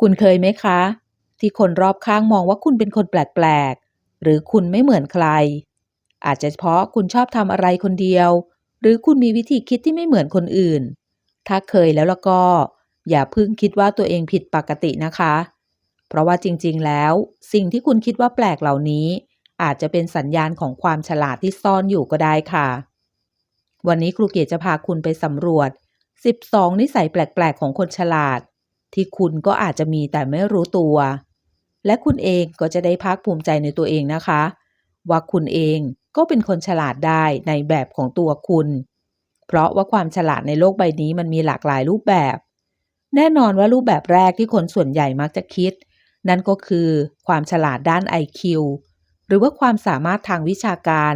คุณเคยไหมคะ ที่คนรอบข้างมองว่าคุณเป็นคนแปลกๆ หรือคุณไม่เหมือนใคร อาจจะเพราะคุณชอบทำอะไรคนเดียว หรือคุณมีวิธีคิดที่ไม่เหมือนคนอื่น ถ้าเคยแล้วล้วก็ อย่าเพิ่งคิดว่าตัวเองผิดปกตินะคะ เพราะว่าจริงๆ แล้ว สิ่งที่คุณคิดว่าแปลกเหล่านี้ อาจจะเป็นสัญญาณของความฉลาดที่ซ่อนอยู่ก็ได้ค่ะ วันนี้ครูเกียรติจะพาคุณไปสำรวจ 12 นิสัยแปลกๆ ของคนฉลาด ที่คุณก็อาจจะมีแต่ไม่รู้ตัว และคุณเองก็จะได้ภาคภูมิใจในตัวเองนะคะ ว่าคุณเองก็เป็นคนฉลาดได้ในแบบของตัวคุณ เพราะว่าความฉลาดในโลกใบนี้มันมีหลากหลายรูปแบบ แน่นอนว่ารูปแบบแรกที่คนส่วนใหญ่มักจะคิด นั่นก็คือความฉลาดด้าน IQ หรือว่าความสามารถทางวิชาการ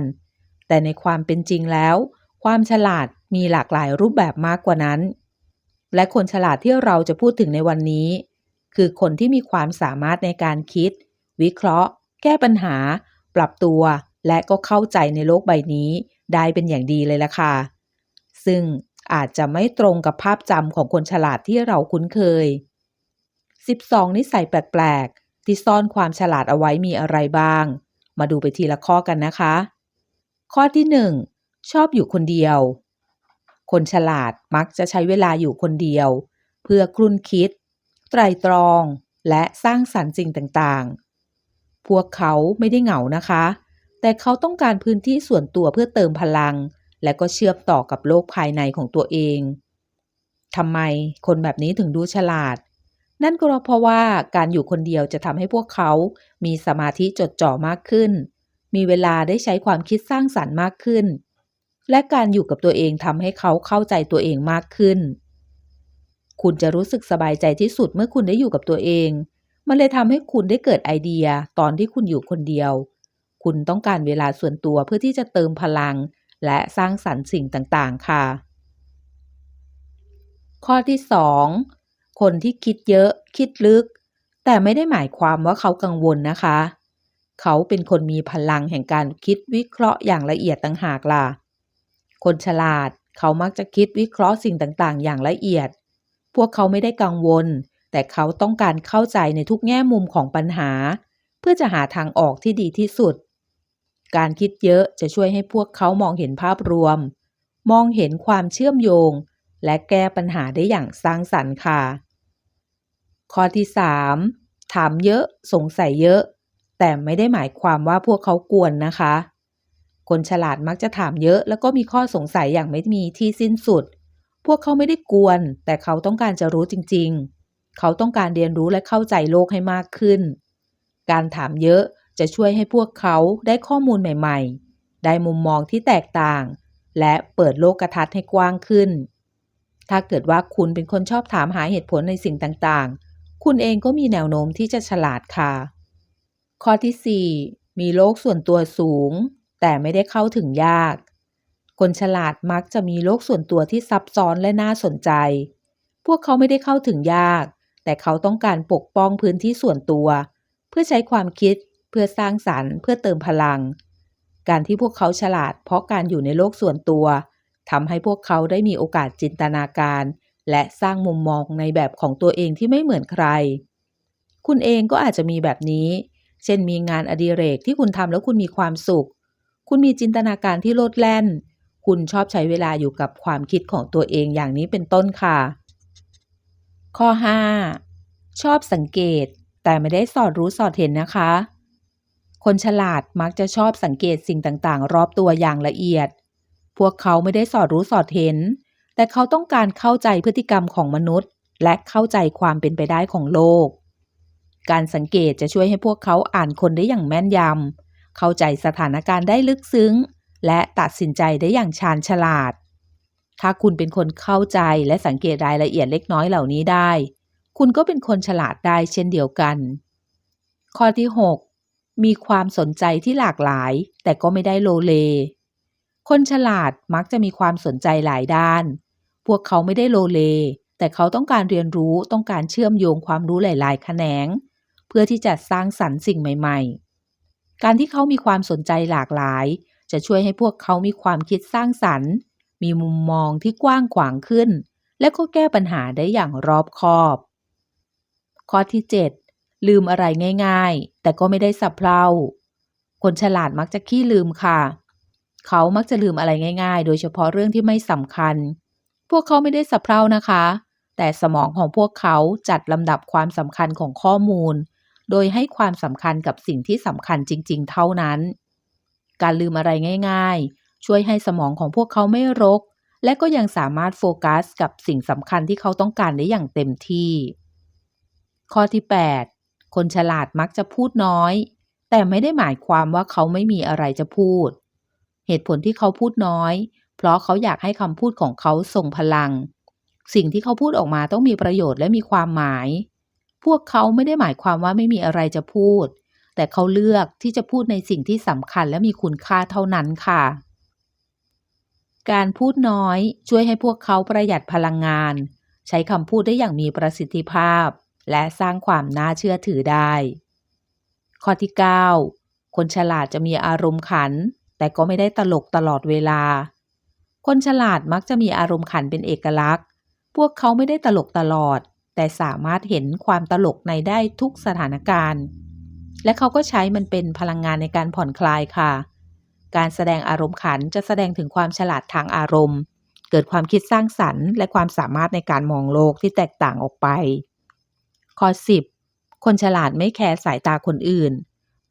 แต่ในความเป็นจริงแล้ว ความฉลาดมีหลากหลายรูปแบบมากกว่านั้น และคนฉลาดที่เราจะพูดถึงในวันนี้ คือคนที่มีความสามารถในการคิด วิเคราะห์ แก้ปัญหา ปรับตัว และก็เข้าใจในโลกใบนี้ ได้เป็นอย่างดีเลยล่ะค่ะ ซึ่งอาจจะไม่ตรงกับภาพจำของคนฉลาดที่เราคุ้นเคย 12 นิสัยแปลก ๆ ที่ซ่อนความฉลาดเอาไว้มีอะไรบ้าง มาดูไปทีละข้อกันนะคะ ข้อที่ 1 ชอบอยู่คนเดียว คนฉลาดมักจะใช้เวลาอยู่คนเดียว เพื่อคลุ่นคิด ไตรตรองและสร้างสรรค์สิ่งต่างๆ พวกเขาไม่ได้เหงานะคะ แต่เขาต้องการพื้นที่ส่วนตัวเพื่อเติมพลัง และก็เชื่อมต่อกับโลกภายในของตัวเองทำไมคนแบบนี้ถึงดูฉลาด นั่นก็เพราะว่าการอยู่คนเดียวจะทำให้พวกเขามีสมาธิจดจ่อมากขึ้น มีเวลาได้ใช้ความคิดสร้างสรรค์มากขึ้น และการอยู่กับตัวเองทำให้เขาเข้าใจตัวเองมากขึ้น คุณจะรู้สึกสบายใจที่สุดเมื่อคุณได้อยู่กับตัวเอง มันเลยทำให้คุณได้เกิดไอเดียตอนที่คุณอยู่คนเดียว คุณต้องการเวลาส่วนตัวเพื่อที่จะเติมพลัง และสร้างสรรค์สิ่งต่างๆ ค่ะ ข้อที่ 2 คนที่คิดเยอะคิดลึก แต่ไม่ได้หมายความว่าเขากังวลนะคะเขาเป็นคนมีพลังแห่งการคิดวิเคราะห์อย่างละเอียดต่างหากล่ะ คนฉลาด เขามักจะคิดวิเคราะห์สิ่งต่างๆ อย่างละเอียด พวกเขาไม่ได้กังวล แต่เขาต้องการเข้าใจในทุกแง่มุมของปัญหา เพื่อจะหาทางออกที่ดีที่สุด การคิดเยอะจะช่วยให้พวกเขามองเห็นภาพรวม มองเห็นความเชื่อมโยง และแก้ปัญหาได้อย่างสร้างสรรค์ค่ะ ข้อที่ 3 ถามเยอะ สงสัยเยอะ แต่ไม่ได้หมายความว่าพวกเขากวนนะคะ คนฉลาดมักจะถามเยอะ แล้วก็มีข้อสงสัยอย่างไม่มีที่สิ้นสุด พวกเขาไม่ได้กวน แต่เขาต้องการจะรู้จริง ๆ เขาต้องการเรียนรู้และเข้าใจโลกให้มากขึ้น การถามเยอะจะช่วยให้พวกเขาได้ข้อมูลใหม่ ๆ ได้มุมมองที่แตกต่าง และเปิดโลกทัศน์ให้กว้างขึ้น ถ้าเกิดว่าคุณเป็นคนชอบถามหาเหตุผลในสิ่งต่างๆ คุณเองก็มีแนวโน้มที่จะฉลาดค่ะ ข้อที่ 4 มีโลกส่วนตัวสูง แต่ไม่ได้เข้าถึงยาก คนฉลาดมักจะมีโลกส่วนตัวที่ซับซ้อนและน่าสนใจ พวกเขาไม่ได้เข้าถึงยาก แต่เขาต้องการปกป้องพื้นที่ส่วนตัว เพื่อใช้ความคิด เพื่อสร้างสรรค์ เพื่อเติมพลัง การที่พวกเขาฉลาด เพราะการอยู่ในโลกส่วนตัวทำให้พวกเขาได้มีโอกาสจินตนาการ และสร้างมุมมองในแบบของตัวเองที่ไม่เหมือนใคร คุณเองก็อาจจะมีแบบนี้ เช่นมีงานอดิเรกที่คุณทำแล้วคุณมีความสุข คุณมีจินตนาการที่โลดแล่น คุณชอบใช้เวลาอยู่กับความคิดของตัวเองอย่างนี้เป็นต้นค่ะ ข้อ 5 ชอบสังเกต แต่ไม่ได้สอดรู้สอดเห็นนะคะ คนฉลาดมักจะชอบสังเกตสิ่งต่างๆ รอบตัวอย่างละเอียด พวกเขาไม่ได้สอดรู้สอดเห็น แต่เขาต้องการเข้าใจพฤติกรรมของมนุษย์ และเข้าใจความเป็นไปได้ของโลก การสังเกตจะช่วยให้พวกเขาอ่านคนได้อย่างแม่นยำ เข้าใจสถานการณ์ได้ลึกซึ้ง และตัดสินใจได้อย่างชาญฉลาด ถ้าคุณเป็นคนเข้าใจและสังเกตรายละเอียดเล็กน้อยเหล่านี้ได้ คุณก็เป็นคนฉลาดได้เช่นเดียวกัน ข้อที่ 6 มีความสนใจที่หลากหลาย แต่ก็ไม่ได้โลเล คนฉลาดมักจะมีความสนใจหลายด้าน พวกเขาไม่ได้โลเล แต่เขาต้องการเรียนรู้ต้องการเชื่อมโยงความรู้หลาย ๆ แขนง เพื่อที่จะสร้างสรรค์สิ่งใหม่ ๆ การที่เขามีความสนใจหลากหลาย จะช่วยให้พวกเขามีความคิดสร้างสรรค์ มีมุมมองที่กว้างขวางขึ้น และก็แก้ปัญหาได้อย่างรอบคอบ ข้อที่ 7 ลืมอะไรง่าย ๆ แต่ก็ไม่ได้สับเพร่าคนฉลาดมักจะขี้ลืมค่ะ เขามักจะลืมอะไรง่าย ๆ โดยเฉพาะเรื่องที่ไม่สำคัญ พวกเขาไม่ได้สับเพร่านะคะ แต่สมองของพวกเขาจัดลำดับความสำคัญของข้อมูล โดยให้ความสำคัญกับสิ่งที่สำคัญจริง ๆ เท่านั้น การลืมอะไรง่าย ๆ ช่วยให้สมองของพวกเขาไม่รก และก็ยังสามารถโฟกัสกับสิ่งสำคัญที่เขาต้องการได้อย่างเต็มที่ ข้อที่ 8 คนฉลาดมักจะพูดน้อย แต่ไม่ได้หมายความว่าเขาไม่มีอะไรจะพูด เหตุผลที่เขาพูดน้อย เพราะเขาอยากให้คำพูดของเขาส่งพลัง สิ่งที่เขาพูดออกมาต้องมีประโยชน์และมีความหมาย พวกเขาไม่ได้หมายความว่าไม่มีอะไรจะพูด แต่เขาเลือกที่จะพูดในสิ่งที่สำคัญและมีคุณค่าเท่านั้นค่ะ การพูดน้อยช่วยให้พวกเขาประหยัดพลังงาน ใช้คำพูดได้อย่างมีประสิทธิภาพ และสร้างความน่าเชื่อถือได้ ข้อที่ 9 คนฉลาดจะมีอารมณ์ขัน แต่ก็ไม่ได้ตลกตลอดเวลา คนฉลาดมักจะมีอารมณ์ขันเป็นเอกลักษณ์ พวกเขาไม่ได้ตลกตลอด แต่สามารถเห็นความตลกในได้ทุกสถานการณ์ และเขาก็ใช้มันเป็นพลังงานในการผ่อนคลายค่ะ การแสดงอารมณ์ขันจะแสดงถึงความฉลาดทางอารมณ์ เกิดความคิดสร้างสรรค์ และความสามารถในการมองโลกที่แตกต่างออกไป ข้อ 10 คนฉลาดไม่แคร์สายตาคนอื่น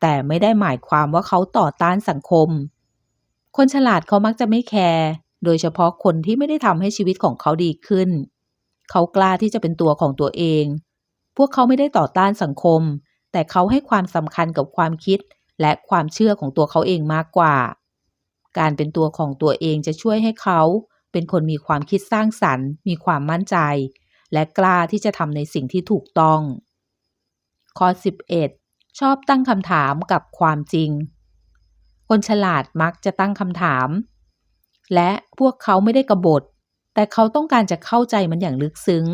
แต่ไม่ได้หมายความว่าเขาต่อต้านสังคม คนฉลาดเขามักจะไม่แคร์โดยเฉพาะคนที่ไม่ได้ทำให้ชีวิตของเขาดีขึ้น เขากล้าที่จะเป็นตัวของตัวเอง พวกเขาไม่ได้ต่อต้านสังคม แต่เขาให้ความสำคัญกับความคิดและความเชื่อของตัวเขาเองมากกว่า การเป็นตัวของตัวเองจะช่วยให้เขา เป็นคนมีความคิดสร้างสรรค์ มีความมั่นใจ และกล้าที่จะทำในสิ่งที่ถูกต้องข้อ11 ชอบตั้งคำถามกับความจริง คนฉลาดมักจะตั้งคำถาม และพวกเขาไม่ได้กบฏ แต่เขาต้องการจะเข้าใจมันอย่างลึกซึ้ง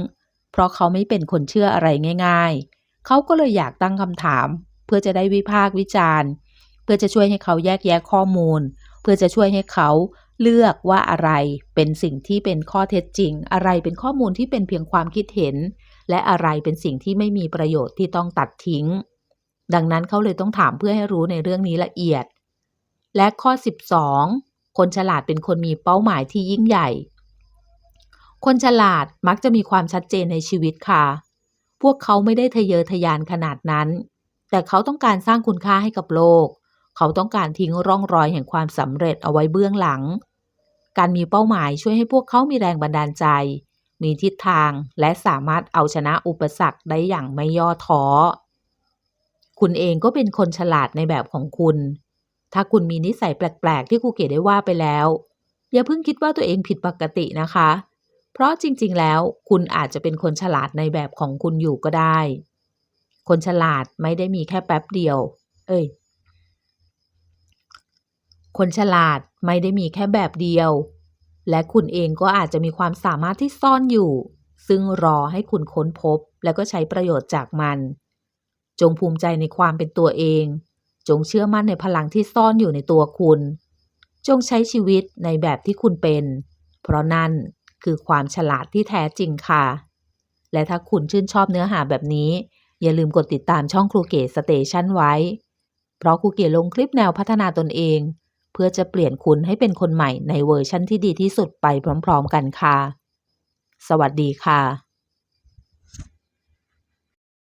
เพราะเขาไม่เป็นคนเชื่ออะไรง่าย ๆ เขาก็เลยอยากตั้งคำถาม เพื่อจะได้วิพากษ์วิจารณ์ เพื่อจะช่วยให้เขาแยกแยะข้อมูล เพื่อจะช่วยให้เขาเลือกว่าอะไรเป็นสิ่งที่เป็นข้อเท็จจริง อะไรเป็นข้อมูลที่เป็นเพียงความคิดเห็น และอะไรเป็นสิ่งที่ไม่มีประโยชน์ที่ต้องตัดทิ้ง ดังนั้นเขาเลยต้องถามเพื่อให้รู้ในเรื่องนี้ละเอียด และข้อ 12 คนฉลาดเป็นคนมีเป้าหมายที่ยิ่งใหญ่ คนฉลาดมักจะมีความชัดเจนในชีวิตค่ะ พวกเขาไม่ได้ทะเยอทะยานขนาดนั้น แต่เขาต้องการสร้างคุณค่าให้กับโลก เขาต้องการทิ้งร่องรอยแห่งความสำเร็จเอาไว้เบื้องหลัง การมีเป้าหมายช่วยให้พวกเขามีแรงบันดาลใจ มีทิศทางและสามารถเอาชนะอุปสรรคได้อย่างไม่ย่อท้อ คุณเองก็เป็นคนฉลาดในแบบของคุณ ถ้าคุณมีนิสัยแปลก ๆ ที่ครูเก๋ได้ว่าไปแล้ว อย่าเพิ่งคิดว่าตัวเองผิดปกตินะคะ เพราะจริง ๆ แล้วคุณอาจจะเป็นคนฉลาดในแบบของคุณอยู่ก็ได้ คนฉลาดไม่ได้มีแค่แป๊บเดียว เอ้ย คนฉลาดไม่ได้มีแค่แบบเดียว และคุณเองก็อาจจะมีความสามารถที่ซ่อนอยู่ ซึ่งรอให้คุณค้นพบแล้วก็ใช้ประโยชน์จากมัน จงภูมิใจในความเป็นตัวเอง จงเชื่อมั่นในพลังที่ซ่อนอยู่ในตัวคุณ จงใช้ชีวิตในแบบที่คุณเป็น เพราะนั่น คือความฉลาดที่แท้จริงค่ะ และถ้าคุณชื่นชอบเนื้อหาแบบนี้ อย่าลืมกดติดตามช่องครูเก๋สเตชันไว้ เพราะครูเก๋ลงคลิปแนวพัฒนาตนเอง เพื่อจะเปลี่ยนคุณให้เป็นคนใหม่ในเวอร์ชั่นที่ดีที่สุดไปพร้อม ๆ กันค่ะ สวัสดีค่ะ